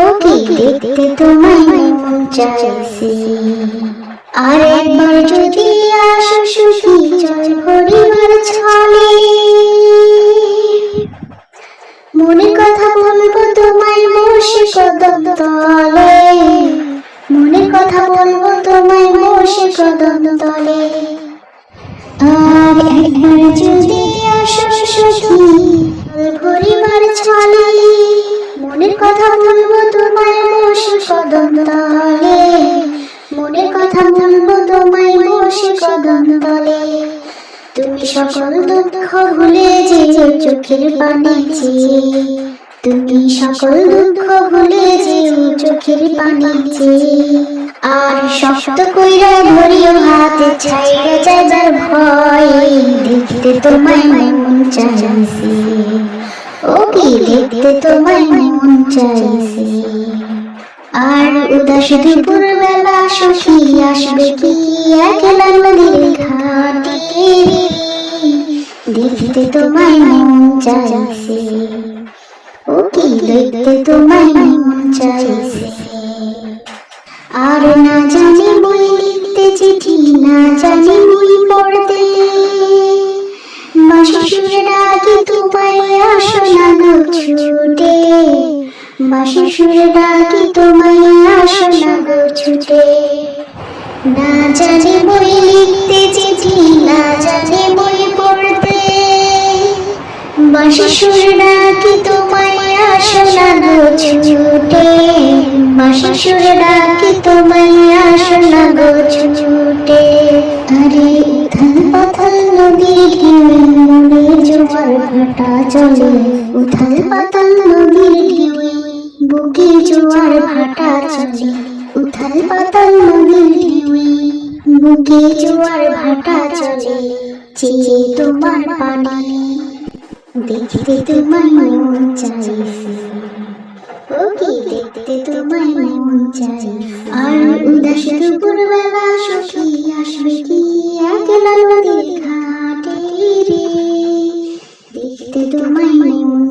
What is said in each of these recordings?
ওকে দেখতে মন চাইছে। আর একবার যদি আসো সুখী জল ছলে। কথা বলব তোমায় বসে কদম তলে মনে কথা বলব তোমায় বসে কদম তলে আর একবার যদি আসো সখী কথা বলব তোমায় বসে কদম তলে। মনের কথা বলব তোমায় বসে কদম তলে। তুমি সকল দুঃখ ভুলে যে চোখের পানি চেয়ে। তুমি সকল দুঃখ ভুলে যে চোখের পানি চেয়ে। আর শক্ত কইরা ধরিও হাতে ছাইরা যাবার ভয়। দেখতে তোমায় মন চাইছে। ও কি দেখতে তোমায় মন চাইছে। আর উদাস দুপুর বেলা সখী আসবে কি? একলা নদীর ঘাটে। দেখতে তোমায় মন চাইছে। ও কি দেখতে তোমায় মন চাইছে। আর না জানি বই লিখতে চিঠি, না জানি বই পড়তে। বাসুর ডাকি তোমায় আসো না গো ছুটে বাসুর ডাকি তোমায় আসো না গো ছুটে। না জানি বই লিখতে চিঠি, না জানি বই পড়তে। বাসুর ডাকি তোমায় আসো না গো ছুটে বাসুর ডাকি তোমায় আসো না গো ছুটে। আরে উথাল পাথাল নদীর ভাটা চলে উথাল পাতাল নদীর ঢেউ বুকে জোয়ার ভাটা চলে উথাল পাতাল নদীর ঢেউ বুকে জোয়ার ভাটা চলে, চেয়ে তোমার পানি, দেখতে তোমায় মন চাইছে ও দেখতে তোমায় মন চাইছে আর উদাস দুপুর বেলা সখী আসবে কি? একলা নদীর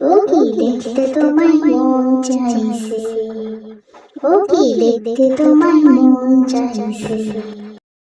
ও কি দেখতে তোমায় মন চাইছে ও কি দেখতে তোমায় মন চাইছে